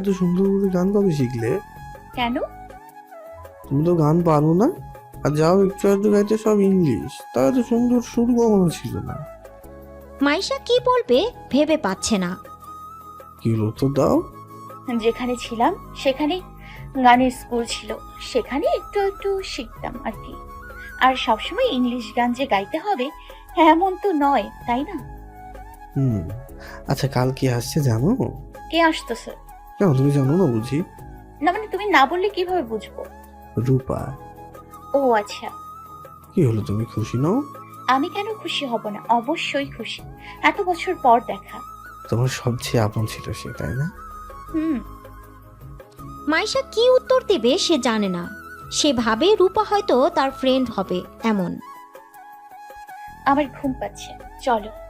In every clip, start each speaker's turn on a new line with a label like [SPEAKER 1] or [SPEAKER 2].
[SPEAKER 1] এত সুন্দর করে গান কবে শিখলে?
[SPEAKER 2] কেন?
[SPEAKER 1] তুমি তো গান পারো না। আর যাও একটু একটু গাইতে সব ইংলিশ। তা এত সুন্দর সুর কখনো ছিল না।
[SPEAKER 3] মাইশা কি বলবে ভেবে পাচ্ছে না।
[SPEAKER 1] কি তো দাও।
[SPEAKER 2] যেখানে ছিলাম সেখানে গানের স্কুল ছিল। সেখানে একটু একটু শিখতাম আর কি। আর সবসময় ইংলিশ গান যে গাইতে হবে এমন তো নয় তাই না?
[SPEAKER 1] হুম। আচ্ছা কাল কি আসছে জানো?
[SPEAKER 2] কে আসতেছে
[SPEAKER 1] কেন তুমি জানো না বুঝি?
[SPEAKER 2] না মানে তুমি না বললে কীভাবে বুঝব?
[SPEAKER 1] রূপা।
[SPEAKER 2] ও আচ্ছা।
[SPEAKER 1] কি হলো তুমি খুশি নও?
[SPEAKER 2] আমি কেন খুশি হব না? অবশ্যই খুশি। এত বছর পর দেখা।
[SPEAKER 1] তোমার সবচেয়ে আপন ছিল সে তাই না?
[SPEAKER 2] হুম।
[SPEAKER 3] মাইশা কি উত্তর দেবে সে জানে না। সে ভাবে রূপা হয়তো তার ফ্রেন্ড হবে এমন।
[SPEAKER 2] আমার ঘুম পাচ্ছে। চলো।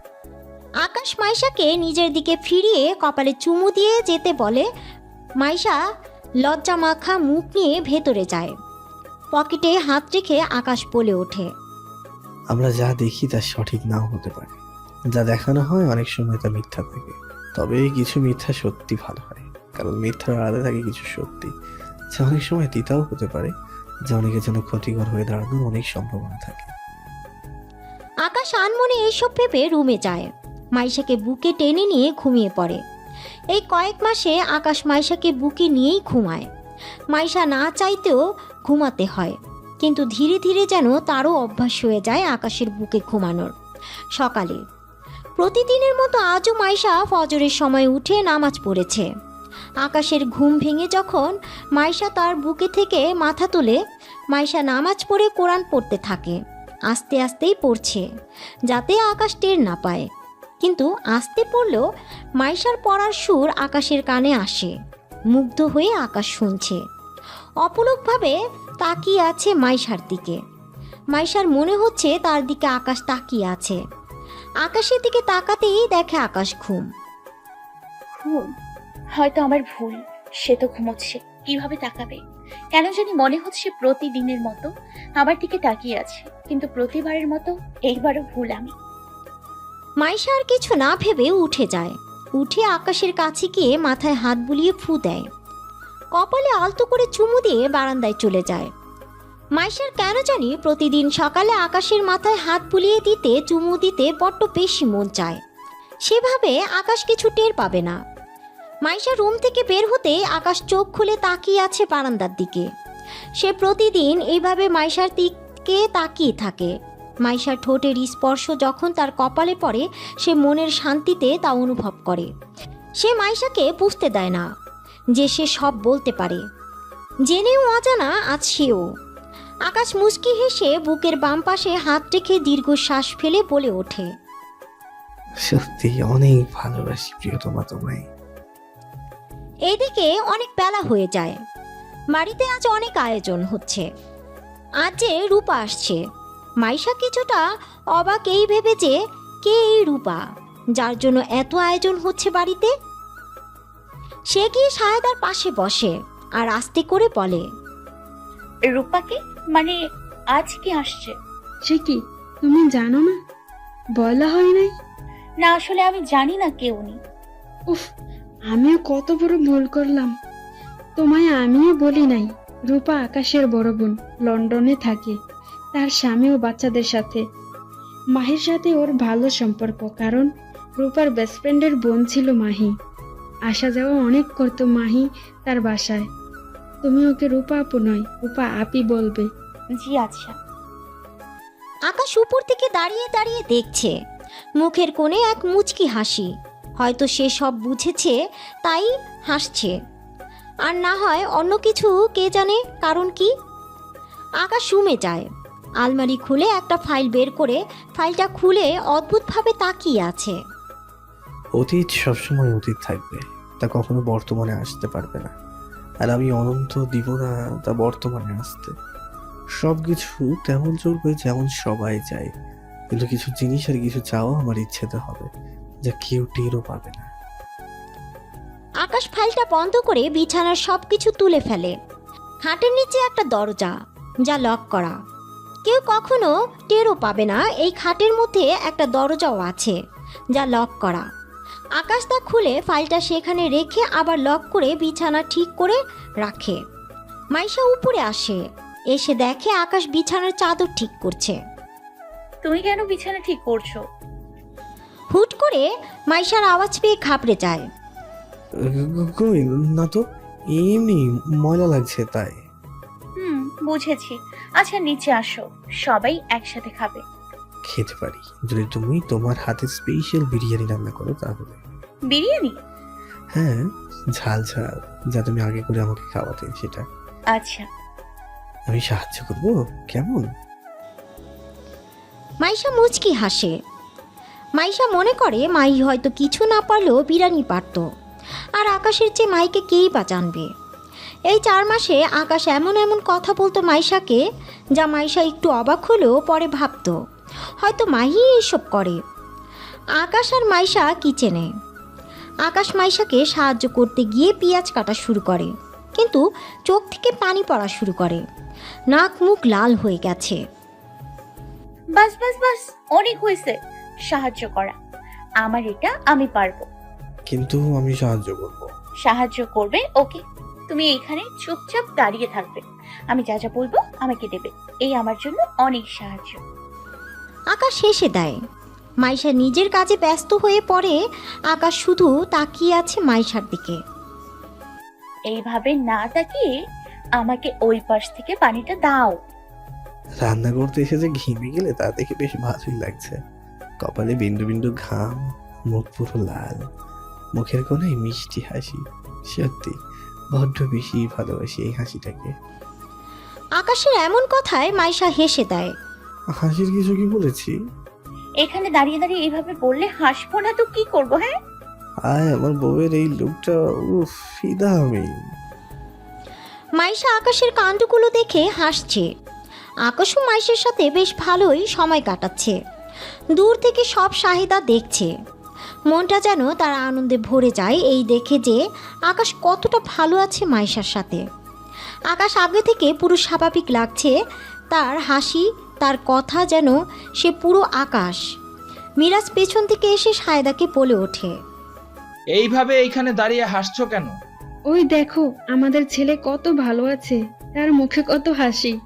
[SPEAKER 3] আকাশ মাইশাকে নিজের দিকে ফিরিয়ে কপালে চুমু দিয়ে যেতে বলে মাইশা লজ্জা মাখা মুখ নিয়ে ভেতরে যায়। পকেটে হাত রেখে আকাশ বলে ওঠে
[SPEAKER 1] আমরা যা দেখি তা সঠিক নাও হতে পারে। যা দেখানো হয় অনেক সময় তা মিথ্যা থাকে। তবে কিছু মিথ্যা সত্যি ভালো হয়। কারণ মিথ্যার আড়ালে থাকে কিছু সত্যি। যা অনেক সময় তিতাও হতে পারে। যা অনেকের জন্য ক্ষতিকর হয়ে দাঁড়ানোর অনেক সম্ভাবনা থাকে।
[SPEAKER 3] আকাশ আনমনে এইসব ভেবে রুমে যায়। মাইশাকে বুকে টেনে নিয়ে ঘুমিয়ে পড়ে। এই কয়েক মাসে আকাশ মাইশাকে বুকে নিয়েই ঘুমায়। মাইশা না চাইতেও ঘুমাতে হয়, কিন্তু ধীরে ধীরে যেন তারও অভ্যাস হয়ে যায় আকাশের বুকে ঘুমানোর। সকালে, প্রতিদিনের মতো আজও মাইশা ফজরের সময় উঠে নামাজ পড়েছে। আকাশের ঘুম ভেঙে যখন মাইশা তার বুকে থেকে মাথা তোলে মাইশা নামাজ পড়ে কোরআন পড়তে থাকে, আস্তে আস্তেই পড়ছে, যাতে আকাশ টের না পায়। কিন্তু আসতে পড়লেও মাইশার পড়ার সুর আকাশের কানে আসে, মুগ্ধ হয়ে আকাশ শুনছে। অপলকভাবে তাকিয়ে আছে মাইশার দিকে। মাইশার মনে হচ্ছে তার দিকে আকাশ তাকিয়ে আছে। আকাশের দিকে তাকাতেই দেখে আকাশ ঘুম।
[SPEAKER 2] ঘুম? হয়তো আমার ভুল, সে তো ঘুমোচ্ছে, কীভাবে তাকাবে? কেন জানি মনে হচ্ছে প্রতিদিনের মতো আমার দিকে তাকিয়ে আছে, কিন্তু প্রতিবারের মতো এইবারও ভুল আমি।
[SPEAKER 3] মাইশা আর কিছু না ভেবে উঠে যায়। উঠে আকাশের কাছে গিয়ে মাথায় হাত বুলিয়ে ফু দেয়। কপালে আলতো করে চুমু দিয়ে বারান্দায় চলে যায়। মাইশার কেন জানি প্রতিদিন সকালে আকাশের মাথায় হাত বুলিয়ে দিতে, চুমু দিতে বড্ড বেশি মন চায়। সেভাবে আকাশ কিছু টের পাবে না। মাইশা রুম থেকে বের হতে আকাশ চোখ খুলে তাকিয়ে আছে বারান্দার দিকে। সে প্রতিদিন এইভাবে মাইশার দিকে তাকিয়ে থাকে। মাইশার ঠোঁটের স্পর্শ যখন তার কপালে পড়ে সে মনের শান্তিতে তা অনুভব করে। সে মাইশাকে পুষতে দেয় না যে সে সব বলতে পারে। জেনেও অজানা আজ সেও। আকাশ মুচকি হেসে বুকের বাম পাশে হাত রেখে দীর্ঘশ্বাস ফেলে বলে ওঠে
[SPEAKER 1] সত্যি অনেক ভালোবাসি প্রিয়তমা তোমায়।
[SPEAKER 3] এদিকে অনেক বেলা হয়ে যায়। বাড়িতে আজ অনেক আয়োজন হচ্ছে। আজ যে রূপা আসছে মাইশা কিছুটা অবাক এই ভেবে যে কে এই রূপা? যার জন্য এত আয়োজন হচ্ছে বাড়িতে? সে গিয়ে সায়দার পাশে বসে আর আস্তে করে বলে
[SPEAKER 2] রূপাকে? মানে আজ কি আসছে?
[SPEAKER 4] সে কি? তুমি জানো না? বলা হয় নাই?
[SPEAKER 2] না আসলে আমি জানি না কে উনি।
[SPEAKER 4] উফ আমিও কত বড় ভুল করলাম। তোমায় আমিও বলি নাই রূপা আকাশের বড় বোন লন্ডনে থাকে। তার স্বামী ও বাচ্চাদের সাথে। মাহির সাথে ওর ভালো সম্পর্ক, কারণ রূপার বেস্ট ফ্রেন্ডের বোন ছিল মাহি। আসা যাওয়া অনেক করতো মাহি তার বাসায়। তুমি ওকে রূপা আপু নয়, রূপা আপি বলবে।
[SPEAKER 2] জি আচ্ছা।
[SPEAKER 3] আকাশ উপর থেকে দাঁড়িয়ে দাঁড়িয়ে দেখছে। মুখের কোণে এক মুচকি হাসি। হয়তো সে সব বুঝেছে, তাই হাসছে। আর না হয় অন্য কিছু, কে জানে কারণ কি? আকাশ রুমে যায়। আলমারি খুলে একটা ফাইল বের করে ফাইলটা খুলে অদ্ভুতভাবে তাকিয়ে আছে।
[SPEAKER 1] অতীত সবসময় অতীত থাকবে তা কখনো বর্তমানে আসতে পারবে না। আর আমি অনন্ত দিব না তা বর্তমানে আসতে। সব কিছু তেমন চলবে যেমন সবাই চায়। কিন্তু কিছু জিনিস আর কিছু চাওয়া আমার ইচ্ছেতে হবে যা কেউ টেরও পাবে না।
[SPEAKER 3] আকাশ ফাইলটা বন্ধ করে বিছানার সব কিছু তুলে ফেলে। খাটের নিচে একটা দরজা যা লক করা। কেউ কখনো টেরও পাবে না এই খাটের মধ্যে একটা দরজাও আছে যা লক করা। আকাশ তা খুলে ফাইলটা সেখানে রেখে আবার লক করে বিছানা ঠিক করে রাখে। মাইশা উপরে আসে এসে দেখে আকাশ বিছানার চাদর ঠিক করছে।
[SPEAKER 2] তুমি কেন বিছানা ঠিক করছ?
[SPEAKER 3] হুট করে মাইশার আওয়াজ পেয়ে ঘাবড়ে যায়।
[SPEAKER 1] কই না তো এমনি ময়লা লাগছে তাই।
[SPEAKER 2] বুঝেছি। আচ্ছা নিচে আসো। সবাই একসাথে খাবে।
[SPEAKER 1] খেতে পারি। যদি তুমি তোমার হাতে স্পেশাল বিরিয়ানি রান্না করো তাহলে।
[SPEAKER 2] বিরিয়ানি?
[SPEAKER 1] হ্যাঁ ঝাল ঝাল যা তুমি আগে করে আমাকে খাওয়াতে সেটা।
[SPEAKER 2] আচ্ছা।
[SPEAKER 1] আমি সাহায্য করব? কেমন?
[SPEAKER 3] মাইশা মুচকি হাসে। মাইশা মনে করে মাই হয়তো কিছু না পারলেও বিরিয়ানি পারত। আর আকাশের চেয়ে মাইকে কেই বা জানবে? এই চার মাসে আকাশ এমন এমন কথা বলতো মাইশাকে যা মাইশা একটু অবাক হলেও পরে ভাবতো। হয়তো মাহি এইসব করে। আকাশ আর মাইশা কিচেনে। আকাশ মাইশাকে সাহায্য করতে গিয়ে পেঁয়াজ কাটা শুরু করে কিন্তু চোখ থেকে পানি পড়া শুরু করে। নাক মুখ লাল হয়ে গেছে।
[SPEAKER 2] বাস বাস বাস অনেক হয়েছে। সাহায্য করা। আমার এটা আমি পারব।
[SPEAKER 1] কিন্তু আমি সাহায্য করব।
[SPEAKER 2] সাহায্য করবে? ওকে। তুমি এখানে চুপচাপ দাঁড়িয়ে থাকবে। আমি যা যা বলব আমাকে দেবে। এই আমার জন্য অনেক সাহায্য।
[SPEAKER 3] আকাশ হেসে দেয়। মাইশা নিজের কাজে ব্যস্ত হয়ে পড়ে। আকাশ শুধু তাকিয়ে আছে মাইশার দিকে।
[SPEAKER 2] এইভাবে না তাকিয়ে আমাকে ওই পাশ থেকে পানিটা দাও।
[SPEAKER 1] রান্না করতে এসে যে ঘেমে গেলে তা দেখে বেশ ভালোই লাগছে। কপালে বিন্দু বিন্দু ঘাম মুখ পুরো লাল। মুখের কোনায় মিষ্টি হাসি সত্যি। বড্ড বেশি ভালোবাসি এই হাসিটাকে।
[SPEAKER 3] আকাশের এমন কথায় মাইশা হেসে দেয়।
[SPEAKER 1] হাসির কিছু কি বলেছি?
[SPEAKER 2] এখানে দাঁড়িয়ে দাঁড়িয়ে এইভাবে বললে হাসবো না তো কি করব হ্যাঁ?
[SPEAKER 1] আয় আমার বউয়ের এই লুকটা উফ ফিদা আমি।
[SPEAKER 3] মাইশা আকাশের কাণ্ডগুলো দেখে হাসছে। আকাশও মাইশের সাথে বেশ ভালোই সময় কাটাচ্ছে। দূর থেকে সব শাহিদা দেখছে। মনটা যেন তার আনন্দে ভরে যায় এই দেখে যে আকাশ কতটা ভালো আছে মাইশার সাথে। আকাশ আগে থেকে পুরো স্বাভাবিক লাগছে তার হাসি তার কথা যেন সে পুরো আকাশ। মিরাজ পেছন থেকে এসে সায়দাকে বলে ওঠে
[SPEAKER 5] এইভাবে এইখানে দাঁড়িয়ে হাসছো কেন?
[SPEAKER 4] ওই দেখো আমাদের ছেলে কত ভালো আছে তার মুখে কত হাসি।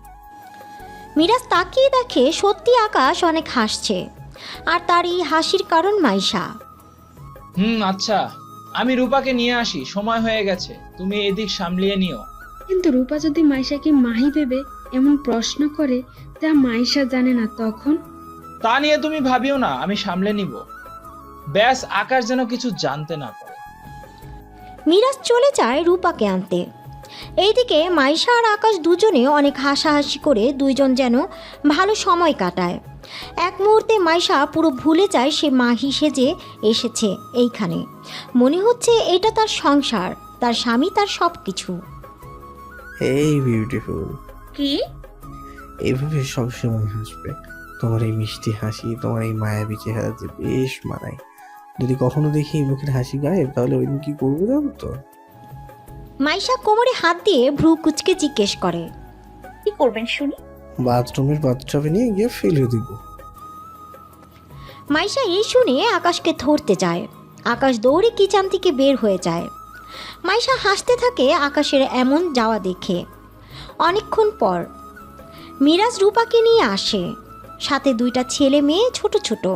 [SPEAKER 3] মিরাজ তাকিয়ে দেখে সত্যি আকাশ অনেক হাসছে আর তার এই হাসির কারণ মাইশা।
[SPEAKER 5] হুম আচ্ছা। আমি রূপাকে নিয়ে আসি সময় হয়ে গেছে। তুমি এদিক সামলিয়ে নিও।
[SPEAKER 4] কিন্তু রূপা যদি মাইশাকে মাহি ভেবে এমন প্রশ্ন করে যা মাইশা জানে না তখন?
[SPEAKER 5] তা নিয়ে তুমি ভাবিও না আমি সামলে নিব। ব্যাস আকাশ যেন কিছু জানতে না পারে।
[SPEAKER 3] মিরাজ চলে যায় রূপাকে আনতে। এইদিকে মাইশা আর আকাশ দুজনে অনেক হাসাহাসি করে দুইজন যেন ভালো সময় কাটায়। এক মুহূর্তে মাইশা পুরো ভুলে যায় সে মাহি সেজে এসেছে এইখানে। মনে হচ্ছে এটা তার সংসার তার স্বামী তার সব কিছু
[SPEAKER 1] এই বিউটিফুল
[SPEAKER 2] কি?
[SPEAKER 1] এইভাবে সবসময় হাসবে। তোমার এই মিষ্টি হাসি তোমার এই মায়াবী চেহারা যে বেশ মানায়। যদি কখনো দেখি এই মুখের হাসি গায়েব তাহলে ওই দিন কি করব জানো তো?
[SPEAKER 3] মাইশা কোমরে হাত দিয়ে ভ্রু কুচকে জিজ্ঞেস করে।
[SPEAKER 2] কি করবেন শুনি?
[SPEAKER 1] বাথরুমের বাথটাবে নিয়ে গিয়ে ফেলে দিব।
[SPEAKER 3] মাইশা এই শুনে আকাশকে ধরতে যায়। আকাশ দৌড়ে কিচান থেকে বের হয়ে যায়। মাইশা হাসতে থাকে আকাশের এমন যাওয়া দেখে। অনেকক্ষণ পর মিরাজ রূপাকে নিয়ে আসে। সাথে দুইটা ছেলে মেয়ে ছোট ছোট।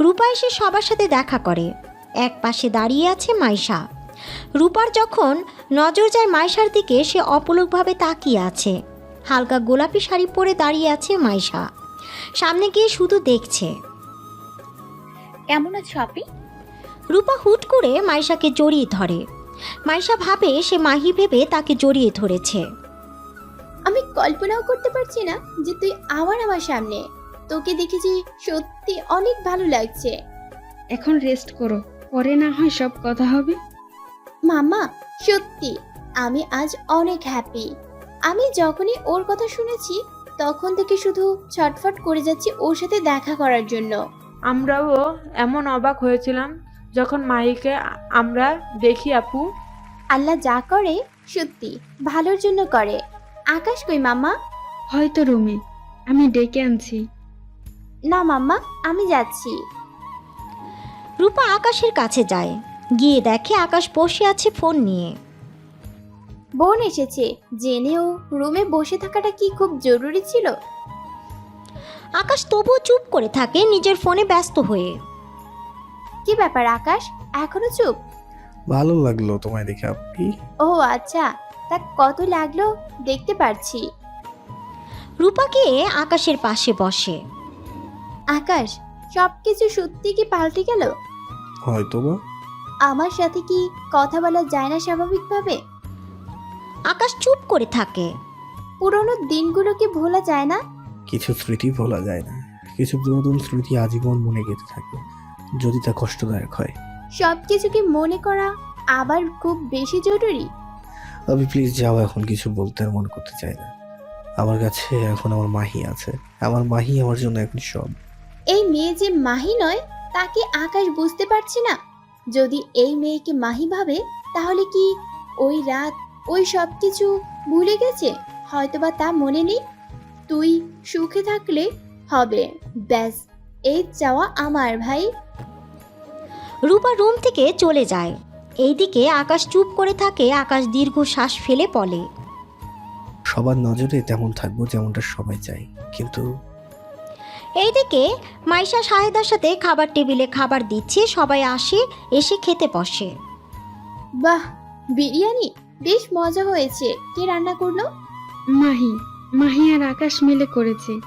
[SPEAKER 3] রূপা এসে সবার সাথে দেখা করে। এক পাশে দাঁড়িয়ে আছে মাইশা। রূপার যখন নজর যায় মাইশার দিকে, সে অপলকভাবে তাকিয়ে আছে। হালকা গোলাপি শাড়ি পরে দাঁড়িয়ে আছে মাইশা। সামনে গিয়ে শুধু দেখছে।
[SPEAKER 2] কেমন আছো আপনি
[SPEAKER 3] রূপা হুট করে মাইশাকে জড়িয়ে ধরে। মাইশা ভাবে সে মাহি ভেবে তাকে জড়িয়ে ধরেছে।
[SPEAKER 6] আমি কল্পনাও করতে পারছি না যে তুই আবার আমার সামনে। তোকে দেখেছি সত্যি অনেক ভালো লাগছে।
[SPEAKER 4] এখন রেস্ট করো পরে না হয় সব কথা হবে।
[SPEAKER 6] মামা সত্যি আমি আজ অনেক হ্যাপি আমি যখনই ওর কথা শুনেছি তখন থেকে শুধু ছটফট করে যাচ্ছি ওর সাথে দেখা করার জন্য।
[SPEAKER 7] আমরাও এমন অবাক হয়েছিলাম যখন মাহিকে আমরা দেখি আপু।
[SPEAKER 6] আল্লাহ যা করে সত্যি ভালোর জন্য করে। আকাশ কই মাম্মা?
[SPEAKER 4] হয়তো রুমে আমি ডেকে আনছি।
[SPEAKER 6] না মাম্মা আমি যাচ্ছি।
[SPEAKER 3] রূপা আকাশের কাছে যায় গিয়ে দেখে আকাশ বসে আছে ফোন নিয়ে।
[SPEAKER 6] বোন এসেছে। জেনেও রুমে বসে থাকাটা কি খুব জরুরি ছিল?
[SPEAKER 3] আকাশ তবুও চুপ করে থাকে নিজের ফোনে ব্যস্ত হয়ে।
[SPEAKER 6] কি ব্যাপার আকাশ? এখনও চুপ?
[SPEAKER 1] ভালো লাগল তোমায় দেখে আপনি?
[SPEAKER 6] ও আচ্ছা। তা কত লাগল? দেখতে পারছি।
[SPEAKER 3] রূপা গিয়ে আকাশের পাশে বসে।
[SPEAKER 6] আকাশ সবকিছু সত্যি কি পাল্টে গেল?
[SPEAKER 1] হয়তো বা
[SPEAKER 6] আমার সাথে কি কথা বলা যায় না স্বাভাবিকভাবে?
[SPEAKER 3] আকাশ চুপ করে থাকে।
[SPEAKER 6] পুরনো দিনগুলো কি ভোলা যায় না?
[SPEAKER 1] কিছু স্মৃতি ভোলা যায় না। কিছু নতুন স্মৃতি আজীবন মনে গেঁথে থাকে যদি তা কষ্টদায়ক হয়।
[SPEAKER 6] সব কিছুকে মনে করা আবার খুব বেশি জরুরি?
[SPEAKER 1] আমি প্লিজ যাও এখন কিছু বলতে আর মনে করতে চাই না। আমার কাছে এখন আমার মাহি আছে। আমার মাহি আমার জন্য এখন সব।
[SPEAKER 6] এই মেয়ে যে মাহি নয় তাকে আকাশ বুঝতে পারছে না? যদি এই মেয়েকে মাহি ভাবে তাহলে কি ওই রাত ওই সব কিছু ভুলে গেছে? হয়তোবা তা মনে নেই? তুই সুখে থাকলে হবে। ব্যাস এই চাওয়া আমার ভাই।
[SPEAKER 3] রূপা রুম থেকে চলে যায়। এইদিকে আকাশ চুপ করে থাকে আকাশ দীর্ঘ শ্বাস ফেলে বলে।
[SPEAKER 1] সবার নজরে তেমন থাকব যেমনটা সবাই চায় কিন্তু
[SPEAKER 3] এইদিকে মাইশা শাহেদার সাথে খাবার টেবিলে খাবার দিচ্ছে সবাই আসে এসে খেতে বসে।
[SPEAKER 6] বাহ বিরিয়ানি? বেশ মজা হয়েছে। কে রান্না করল?
[SPEAKER 4] মাহি মাহি আর আকাশ মিলে করেছে।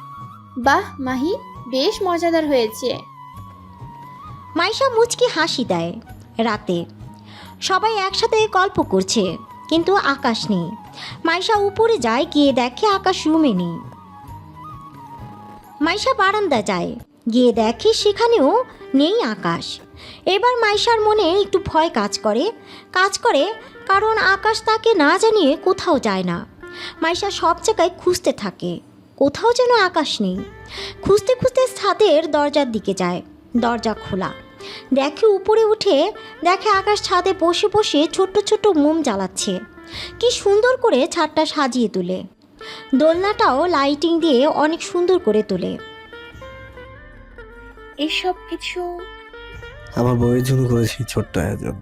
[SPEAKER 6] বাহ মাহি বেশ মজাদার হয়েছে।
[SPEAKER 3] মাইশা মুচকি হাসি দেয় রাতে। সবাই একসাথে গল্প করছে কিন্তু আকাশ নেই। মাইশা উপরে যায় গিয়ে দেখে আকাশ রুমে নেই। মাইশা বারান্দা যায় গিয়ে দেখে সেখানেও নেই আকাশ। এবার মাইশার মনে একটু ভয় কাজ করে কাজ করে, কারণ আকাশ তাকে না জানিয়ে কোথাও যায় না। মাইশা সব জায়গায় খুঁজতে থাকে, কোথাও যেন আকাশ নেই। খুঁজতে খুঁজতে ছাদের দরজার দিকে যায়, দরজা খোলা। দেখে উপরে উঠে দেখে আকাশ ছাদে বসে বসে ছোট্ট ছোট্ট মোম জ্বালাচ্ছে। কি সুন্দর করে ছাদটা সাজিয়ে তোলে। দোলনাটাও লাইটিং দিয়ে অনেক সুন্দর করে তোলে।
[SPEAKER 2] এসব কিছু
[SPEAKER 1] আমার বউয়ের জন্য করেছি ছোট্ট আয়োজন।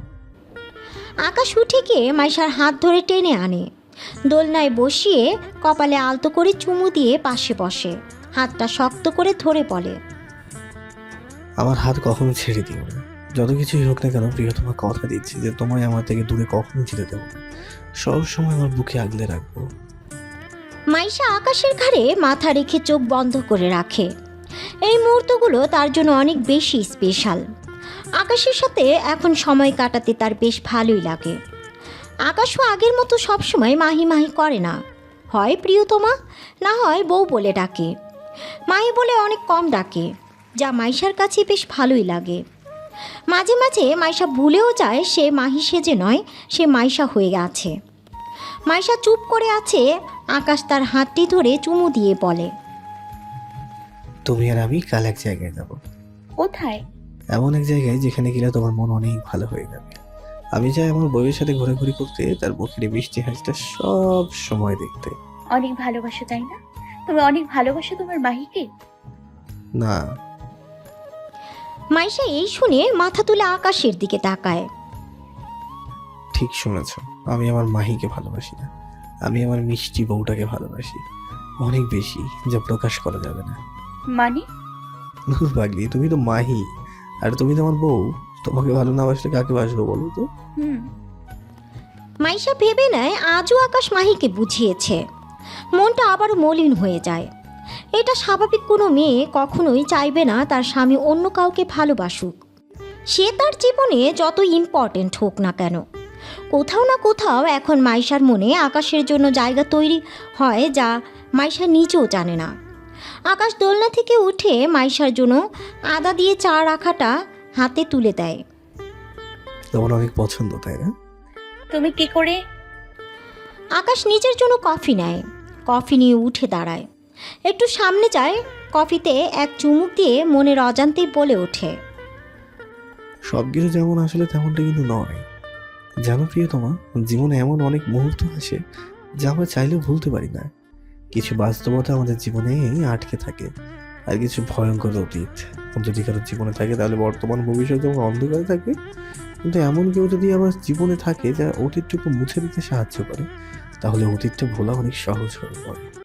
[SPEAKER 3] আকাশ উঠে গিয়ে মাইশার হাত ধরে টেনে আনে। দোলনায় বসিয়ে কপালে আলতো করে চুমু দিয়ে পাশে বসে। হাতটা শক্ত করে ধরে বলে
[SPEAKER 1] আমার হাত কখনো ছেড়ে দিও না। যত কিছুই হোক না কেন প্রিয় তোমার কথা দিচ্ছি যে তোমায় আমার থেকে দূরে কখনো যেতে দেবো সব সময় আমার বুকে আগলে রাখব।
[SPEAKER 3] মাইশা আকাশের ঘাড়ে মাথা রেখে চোখ বন্ধ করে রাখে। এই মুহূর্তগুলো তার জন্য অনেক বেশি স্পেশাল আকাশের সাথে এখন সময় কাটাতে তার বেশ ভালোই লাগে। আকাশও আগের মতো সবসময় মাহি মাহি করে না। হয় প্রিয়তমা না হয় বউ বলে ডাকে। মাহি বলে অনেক কম ডাকে যা মাইশার কাছে বেশ ভালোই লাগে। মাঝে মাঝে মাইশা ভুলেও যায় সে মাহি সেজে নয় সে মাইশা হয়ে আছে। মাইশা চুপ করে আছে আকাশ তার হাতটি ধরে চুমু দিয়ে বলে
[SPEAKER 1] তুমি আর আমি কাল এক জায়গায় যাব।
[SPEAKER 2] কোথায়?
[SPEAKER 1] এমন এক জায়গায় যেখানে গেলে তোমার মন অনেক ভালো হয়ে যাবে। আমি চাই আমার বউয়ের সাথে ঘোরাঘুরি করতে তার মুখের মিষ্টি হাসিটা সব সময় দেখতে।
[SPEAKER 2] অনেক ভালোবাসো তাই না? তুমি অনেক ভালোবাসো তোমার মাহিকে?
[SPEAKER 1] না।
[SPEAKER 3] মাইশা এই শুনে মাথা তুলে আকাশের দিকে তাকায়।
[SPEAKER 1] ঠিক শুনেছ আমি আমার মাহিকে ভালোবাসি না। আমি আমার মিষ্টি বউটাকে ভালোবাসি। অনেক বেশি যা প্রকাশ করা যাবে না।
[SPEAKER 2] মানে?
[SPEAKER 1] নূর পাগলি তুমি তো মাহি। আর তুমি তো আমার বউ, তোমাকে ভালো না বাসলে কাকে বাসবো বলো তো?
[SPEAKER 3] মাইশা ভেবে নেয় আজও আকাশ মাহিকে বুঝিয়েছে। মনটা আবার মলিন হয়ে যায়। এটা স্বাভাবিক কোনো মেয়ে কখনোই চাইবে না তার স্বামী অন্য কাউকে ভালোবাসুক। সে তার জীবনে যত ইম্পর্টেন্ট হোক না কেন। কোথাও না কোথাও এখন মাইশার মনে আকাশের জন্য জায়গা তৈরি হয় যা মাইশা নিজেও জানে না। আকাশ দোলনা থেকে উঠে মাইশার জন্য আদা দিয়ে চা রাখাটা হাতে তুলে দেয়।
[SPEAKER 1] তোমার অনেক পছন্দ তাই না?
[SPEAKER 2] তুমি কি করে?
[SPEAKER 3] আকাশ নিজের জন্য কফি নেয়। কফি নিয়ে উঠে দাঁড়ায়। একটু সামনে যায় কফিতে এক চুমুক দিয়ে মনের অজান্তেই বলে ওঠে।
[SPEAKER 1] সব কিছু যেমন আসলে তেমনটা কিন্তু নয়। জানো প্রিয় তোমার জীবনে এমন অনেক মুহূর্ত আসে যা আমরা চাইলেও ভুলতে পারি না। কিছু বাস্তবতা আমাদের জীবনে আটকে থাকে আর কিছু ভয়ঙ্কর অতীত। যদি কারও জীবনে থাকে, তাহলে বর্তমান ভবিষ্যৎ যেমন অন্ধকারে থাকে কিন্তু এমন কেউ যদি আমার জীবনে থাকে, যা অতীতটুকু মুছে দিতে সাহায্য করে, তাহলে অতীতটা ভোলা অনেক সহজ হয়ে পড়ে।